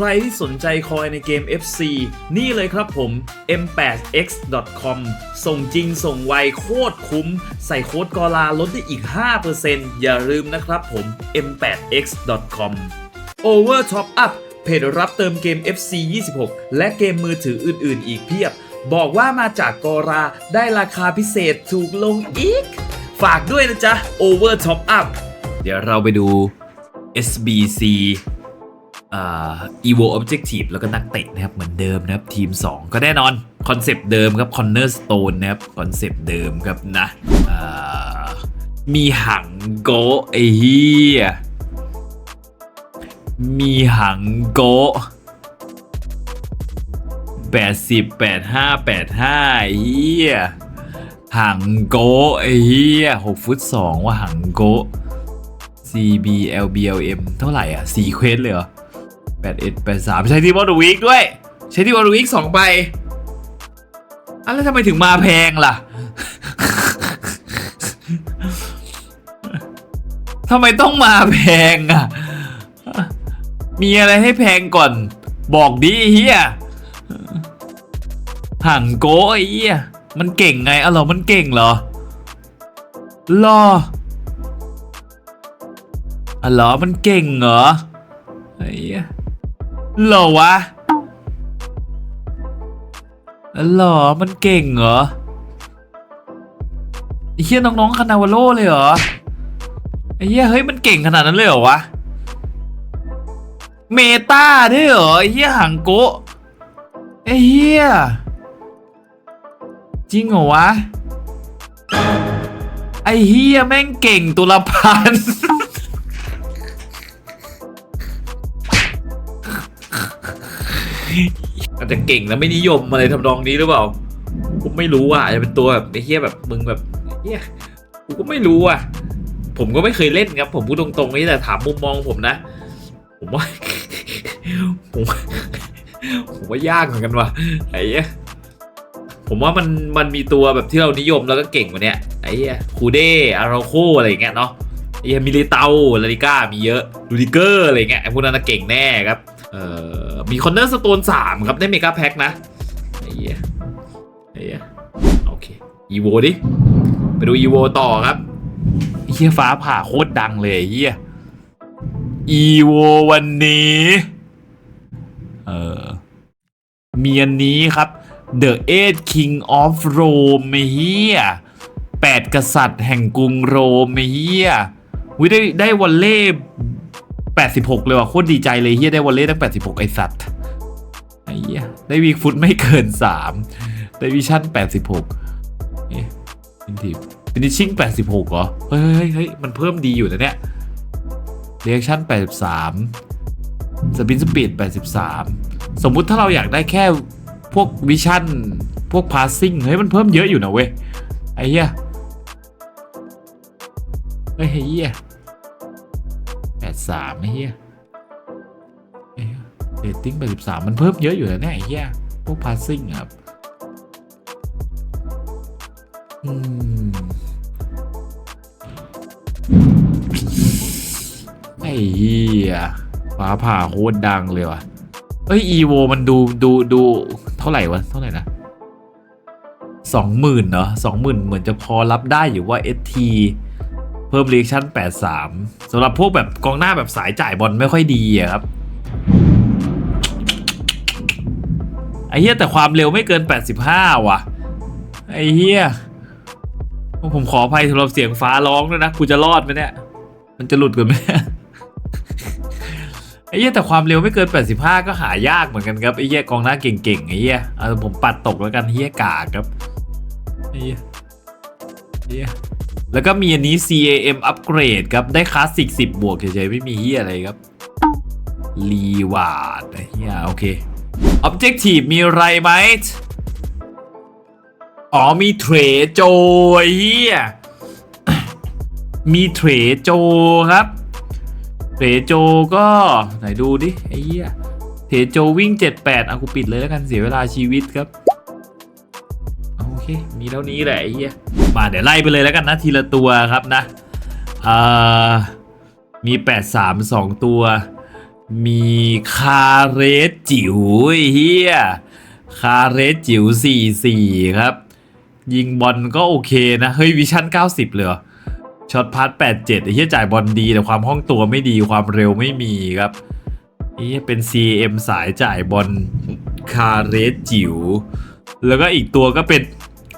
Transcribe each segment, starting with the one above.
ใครที่สนใจคอยในเกม FC นี่เลยครับผม m8x.com ส่งจริงส่งไวโคตรคุ้ม ใส่โค้ดกอลาลดได้อีก 5%อย่าลืมนะครับผม m8x.com Over Top Up เพจรับเติมเกม FC 26 และเกมมือถืออื่น ๆ อีกเพียบ บอกว่ามาจากกอราได้ราคาพิเศษถูกลงอีก ฝากด้วยนะจ๊ะ Over Top Up เดี๋ยวเราไปดู SBC อ่า Evo Objective แล้วก็นักเตะนะครับเหมือนเดิมนะครับทีม 2 ก็แน่นอนคอนเซปต์เดิมครับ Cornerstone นนะครับคอนเซปต์เดิมครับนะมีหังโกไอ้เฮียมีหังโกะแปดสิบแปดห้าแปดห้าไอ้เฮียหังโกไอ้เฮียหกฟุตสองว่าหังโก CBLBLM เท่าไหร่อะสี่เควสเลยเหรอ แปดเอ็ดแปดสามใช้ที่วอลวีกด้วย ใช้ที่วอลวีกสองใบอะแล้วทำไมถึงมาแพงล่ะทำไมต้องมาแพงอะ มีอะไรให้แพงก่อน บอกดิไอ้เฮียห่างโก้ไอ้เฮียมันเก่งไงอ๋อเหรอมันเก่งเหรอรออ๋อเหรอมันเก่งเหรอ เหรอวะหรอมันเก่งเหรอไอ้เหี้ยน้องๆคานาวาโลเลยเหรอไอ้เหี้ยเฮ้ยมันเก่งขนาดนั้นเลยเหรอวะเมตาด้วยเหรอไอ้เหี้ยหังโกะไอ้เหี้ยจริงเหรอวะไอ้เหี้ยแม่งเก่งตุลพันธ์ อาจจะเก่งแล้วไม่นิยมอะไรทำนองนี้หรือเปล่าผมไม่รู้อะอาจจะเป็นตัวแบบไอ้เหี้ยแบบมึงแบบเหี้ยกูก็ไม่รู้อะ ผมก็ไม่เคยเล่นครับ ผมพูดตรงๆนี่แต่ถามมุมมองผมนะ ผมว่าผมว่าผมว่ายากเหมือนกันว่ะไอ้เหี้ยผมว่ามันมันมีตัวแบบที่เรานิยมแล้วก็เก่งกว่าเนี้ยไอ้เหี้ยคูเดอาราโคอะไรอย่างเงี้ยเนาะไอ้เหี้ยมิลิเตาลาลิก้ามีเยอะลูดิเกอร์อะไรอย่างเงี้ยไอ้พวกนั้นเก่งแน่ครับ เอ่อมีคอนเนอร์สโตนสามครับได้เมกาแพ็คนะไอ้เหี้ยไอ้เหี้ยโอเคอีโวดิไปดูอีโวต่อครับเหี้ยฟ้าผ่าโคตรดังเลยเหี้ยอีโววันนี้ เออมีอันนี้ครับ The Eight King of Rome เฮียแปดกษัตริย์แห่งกรุงโรมเฮียวิได้ได้วอลเล่ แปดสิบหกเลยว่ะโคตรดีใจเลยเฮียได้วอลเล่ตั้งแปดสิบหกไอสัตว์ไอ้เฮียได้วีฟุตไม่เกินสามได้วิชั่นแปดสิบหกเอ๊ะฟินทีฟินิชชิ่งแปดสิบหกเหรอ เฮ้ยเฮ้ยเฮ้ยมันเพิ่มดีอยู่นะเนี่ยเรียกชั่นแปดสิบสามสปินสปีดแปดสิบสามมุติถ้าเราอยากได้แค่พวกวิชั่น พวกพาสซิ่งเฮ้ยมันเพิ่มเยอะอยู่นะเว้ยไอ้เหี้ยไอ้เหี้ย สามไอ้เหี้ยเรตติ้งแปดสิบสามมันเพิ่มเยอะอยู่นะเนี่ยไอ้เหี้ยพวกพาสซิ่งครับอืมไอ้เหี้ยฟ้าผ่าโคตรดังเลยว่ะเอ้ยอีโวมันดูดูดูเท่าไหร่วะเท่าไหร่นะสองหมื่นเนาะสองหมื่นเหมือนจะพอรับได้อยู่ว่า ST เพิ่มเรียกชั่นแปดสามสำหรับพวกแบบกองหน้าแบบสายจ่ายบอลไม่ค่อยดีอะครับ ไอ้เหี้ยแต่ความเร็วไม่เกิน 85 ว่ะ ไอ้เหี้ยผมขออภัยสำหรับเสียงฟ้าร้องด้วยนะกูจะรอดไหมเนี่ย มันจะหลุดกันไหมไอ้เหี้ยแต่ความเร็วไม่เกิน 85 ก็หายากเหมือนกันครับไอ้เหี้ยกองหน้าเก่งๆไอ้เหี้ยเอาผมปัดตกแล้วกันเหี้ยกากครับไอ้เหี้ยเหี้ย แล้วก็มีอันนี้ CAM upgrade ครับ ได้คลาสสิก 10 บวกเฉยๆ ไม่มีเหี้ยอะไรครับ รีวาร์ดเหี้ยโอเค Objective มีอะไรไหมอ๋อมีเทรโจเหี้ยมีเทรโจครับ เทรโจก็ไหนดูดิไอ้เหี้ยเทโจวิ่ง 78อะกูปิดเลยแล้วกันเสียเวลาชีวิตครับ โอเค มีเท่านี้แหละไอ้เหี้ย มาเดี๋ยวไล่ไปเลยแล้วกันนะทีละตัวครับนะมี 83 2 ตัว มีคาเรสจิ๋วเฮียคาเรสจิ๋ว44 ครับ ยิงบอลก็โอเคนะ เฮ้ยวิชั่น 90 เลยเหรอช็อตพาร์ท87ไอ้เฮียจ่ายบอลดีแต่ความห้องตัวไม่ดีความเร็วไม่มีครับไอ้เฮียเป็น CM สายจ่ายบอลคาเรสจิ๋วแล้วก็อีกตัวก็เป็น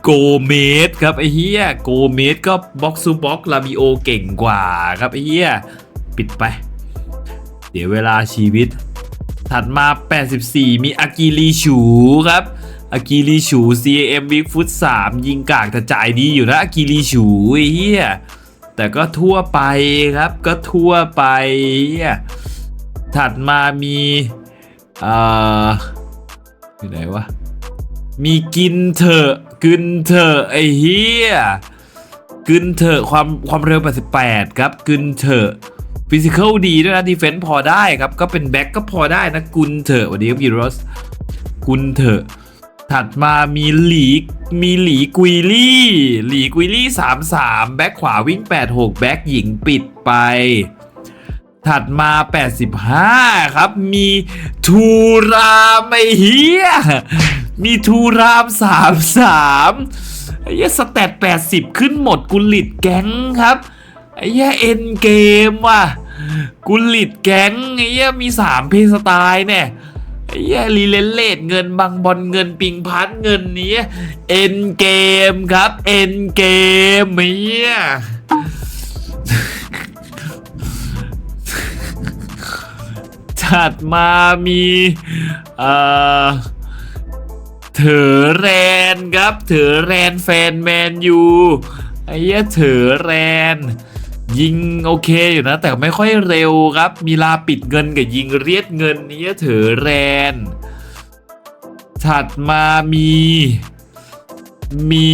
โกเมสครับไอ้เฮียโกเมสก็บ็อกซูบ็อกลาบิโอเก่งกว่าครับไอ้เฮียปิดไป เดี๋ยวเวลาชีวิต ถัดมา 84 มีอากิริชูครับอากิริชู CM Big Foot 3ยิงกากแต่จ่ายดีอยู่นะอากิริชูไอ้เฮียแต่ก็ทั่วไปครับก็ทั่วไปเหี้ยถัดมามีเอ่ออยู่ไหนวะมีกินเถอะ กินเถอะไอ้เฮียกินเถอะความความเร็ว 88 ครับกินเถอะฟิสิก a l ดีด้วยนะดีเฟน s ์พอได้ครับ ก็เป็นแบ็กก็พอได้นะกุนเถอะสวันนี้ครับยูโรสกุนเถอะถัดมามีหลีมีหลีกุยลี่ หลีกุยลี่ 33 แบ็กขวาวิ่ง 86 แบ็กหญิงปิดไป ถัดมา 85 ครับ มีทูรามไอ้เฮีย มีทูราม33ไอ้เหี้ยสแตท80ขึ้นหมดกุลิดแก๊งครับไอ้เหี้ยเอ็นเกมว่ะกุลิดแก๊งไอ้เหี้ยมี3เพลย์สไตล์เนี่ยไอ้เหี้ยรีเลนเลดเงินบางบอลเงินปิงพัดเงินนี้เอ็นเกมครับเอ็นเกมไอ้เหี้ยถัดมามีเอ่อ ถือแรนครับเถอแรนแฟนแมนยูไอ้เหี้ยเถอแรน ยิงโอเคอยู่นะ แต่ไม่ค่อยเร็วครับ มีลาปิดเงินกับยิงเรียดเงินนี้เถอแรน ถัดมามีมี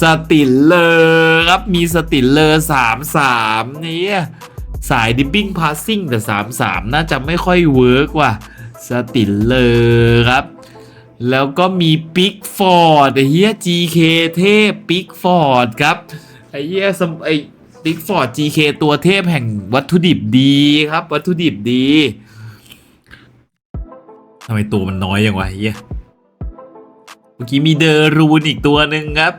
สติลเลอร์ครับ มีสติลเลอร์สามสามนี่สายดิปปิ้งพาสซิ่งแต่สามสามน่าจะไม่ค่อยเวิร์กว่ะสติลเลอร์ครับ แล้วก็มีปิกฟอร์ดไอ้เหี้ย GK เทพปิกฟอร์ดครับไอ้เหี้ยสมไอ้ปิกฟอร์ด GK ตัวเทพแห่งวัตถุดิบดีครับ วัตถุดิบดีทำไมตัวมันน้อยอย่างวะไอ้เหี้ยเมื่อกี้มีเดอรูนอีกตัวหนึ่งครับ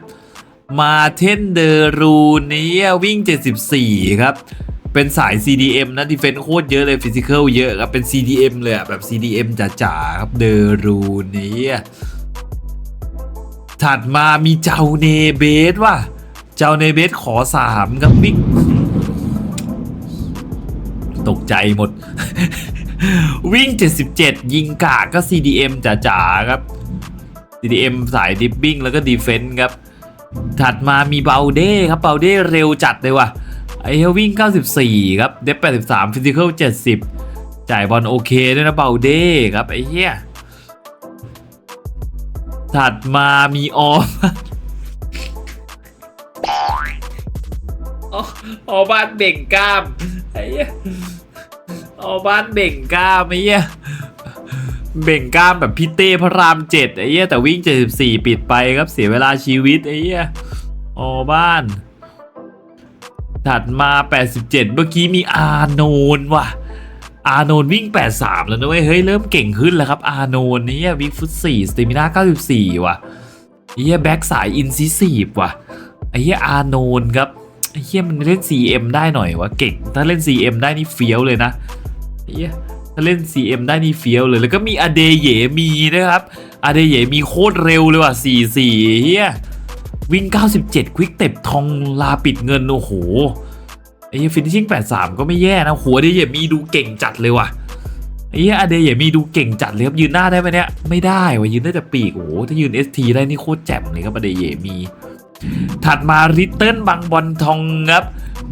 มาเทนเดอรูนนี่วิ่ง 74 ครับ เป็นสาย CDM นะดีเฟน s ์โคตรเยอะเลยฟิสิก a l เยอะครับ เป็น CDM เลยอะแบบ CDM จ๋าๆครับเดรูนี่ถัดมามีเจ้าเนเบสว่ะ เจ้าเนเบสขอ3ครับวิ่งตกใจหมด วิ่ง 77 ยิงกากก็ CDM จ๋าๆครับ CDM สายดิฟบิ้งแล้วก็ดีเฟนส์ครับ ถัดมามีเบลเด้ครับเบลเด้เร็วจัดเลยว่ะ ไอเฮลวิ่ง 94 ครับ เดฟ83 ฟิสิก a l 70 จ่ายบอลโอเคด้วยนะเบลเด้ครับ ไอ้เหี้ย ถัดมามีออมอ๋อออบ้านเบ่งกล้าม ไอ้เหี้ยออบ้านเบ่งกล้ามไอ้เหี้ยเบ่งกล้ามแบบพี่เต้พระรามเจ็ดไอ้เหี้ยแต่วิ่ง 74 ปิดไปครับเสียเวลาชีวิตไอ้เหี้ยออบ้าน ถัดมา 87 เมื่อกี้มีอาโนนว่ะ อาโนนวิ่ง 83 แล้วนะเว้ย เฮ้ย เริ่มเก่งขึ้นแล้วครับ อาโนนนี่วิ่งฟุต4สเตมิน่า94 ว่ะเหี้ยแบ็กสายอินซิซีฟว่ะไอ้เหี้ยอาโนนครับไอ้เหี้ยมันเล่น CM ได้หน่อยวะเก่ง ถ้าเล่น CM ได้นี่เฟี้ยวเลยนะไอ้เหี้ยถ้าเล่น CM ได้นี่เฟี้ยวเลย แล้วก็มีอเดเยมีนะครับ อเดเยมีโคตรเร็วเลยว่ะ44เฮีย วิ่ง 97 ควิกเต็บทองลาปิดเงิน โอ้โหไอ้ฟินิชชิ่ง83 ก็ไม่แย่นะ หัวเดเยมีดูเก่งจัดเลยว่ะไอ้ยอเดเยมีดูเก่งจัดเลยครับยืนหน้าได้ไหมเนี่ย ไม่ได้ว่ะยืนได้แต่ปีกโอ้โหถ้ายืน ST ได้นี่โคตรแจ่มเลยครับอเดเยมี ถัดมาริตเติ้ลบางบอลทองครับ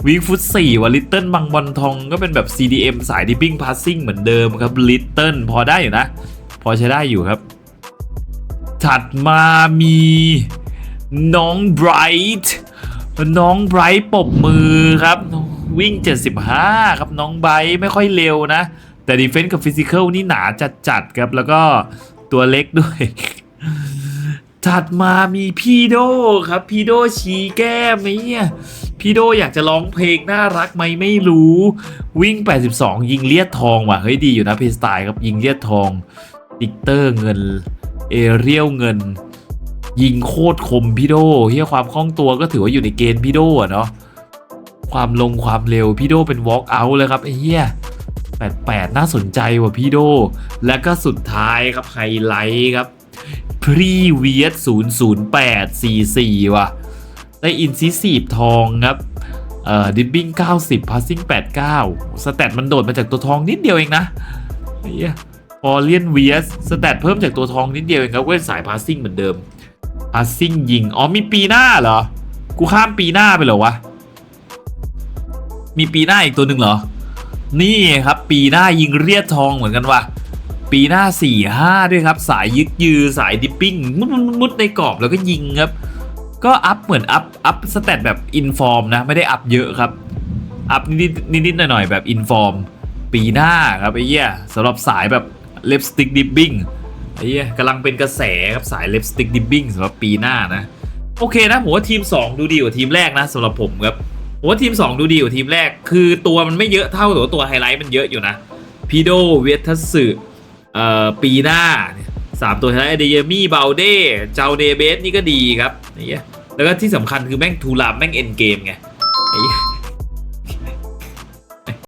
วิกฟุตสี่ว่ะลิตเติ้ลบางบอลทองก็เป็นแบบ CDM สายดิปปิ้งพาสซิ่งเหมือนเดิมครับลิตเติ้ลพอได้อยู่นะ พอใช้ได้อยู่ครับ ถัดมามี น้องไบรท์น้องไบรท์ปบมือครับ วิ่ง 75 ครับน้องไบรท์ไม่ค่อยเร็วนะ แต่ดีเฟน s ์กับฟิสิก a l นี่หนาจัดๆครับ แล้วก็ตัวเล็กด้วยถัดมามีพี่โดครับพี่โดชี้แก้มไอ้เนี่ยพี่โดอยากจะร้องเพลงน่ารักไหมไม่รู้ วิ่ง 82 ยิงเลียดทองว่ะเฮ้ยดีอยู่นะเพสไตล์ครับยิงเลียดทองดิกเตอร์เงิน เอเรียลเงิน ยิงโคตรคมพี่โดเฮียความคล่องตัวก็ถือว่าอยู่ในเกณฑ์พี่โดอะเนาะความลงความเร็วพี่โดเป็น walk out เลยครับไอ้เฮีย88 น่าสนใจว่ะพี่โด และก็สุดท้ายครับไฮไลท์ครับพรีเวียส00844 ว่ะ ได้อินซิสีบทองครับเอ่อดิบบิ้ง90 พาสซิ่ง89 สแตทมันโดดมาจากตัวทองนิดเดียวเองนะไอ้เหี้ยพอเลียนเวียสสแตทเพิ่มจากตัวทองนิดเดียวเองครับก็เป็นสายพาสซิ่งเหมือนเดิม พาสซิ่งยิง อ๋อมีปีหน้าเหรอ กูข้ามปีหน้าไปเหรอวะ มีปีหน้าอีกตัวหนึ่งเหรอ นี่ครับ ปีหน้ายิงเรียดทองเหมือนกันวะปีหน้า 4 5 ด้วยครับ สายยึกยือ สายดิปปิ้ง มุดมุดในกรอบแล้วก็ยิงครับ ก็อัพเหมือนอัพอัพสเตตแบบอินฟอร์มนะ ไม่ได้อัพเยอะครับ อัพนิดนิดๆหน่อยแบบอินฟอร์ม ปีหน้าครับไอ้เหี้ยสำหรับสายแบบเล็บสติกดิปปิ้ง เหี้ยกำลังเป็นกระแสครับสายเล็บสติกดิปปิ้งสำหรับปีหน้านะ โอเคนะผมว่าทีม 2 ดูดีกว่าทีมแรกนะสำหรับผมครับผมว่าทีม 2 ดูดีกว่าทีมแรก คือตัวมันไม่เยอะเท่าแต่ว่าตัวไฮไลท์มันเยอะอยู่นะพีโดเวทัสสึเอ่อปีหน้าสามตัวไฮไลท์เดเยมี่เบลเด้เจ้าเดเบสนี่ก็ดีครับไอ้เหี้ยแล้วก็ที่สำคัญคือแม่งทูลามแม่งเอ็นเกมไงไอ้เหี้ย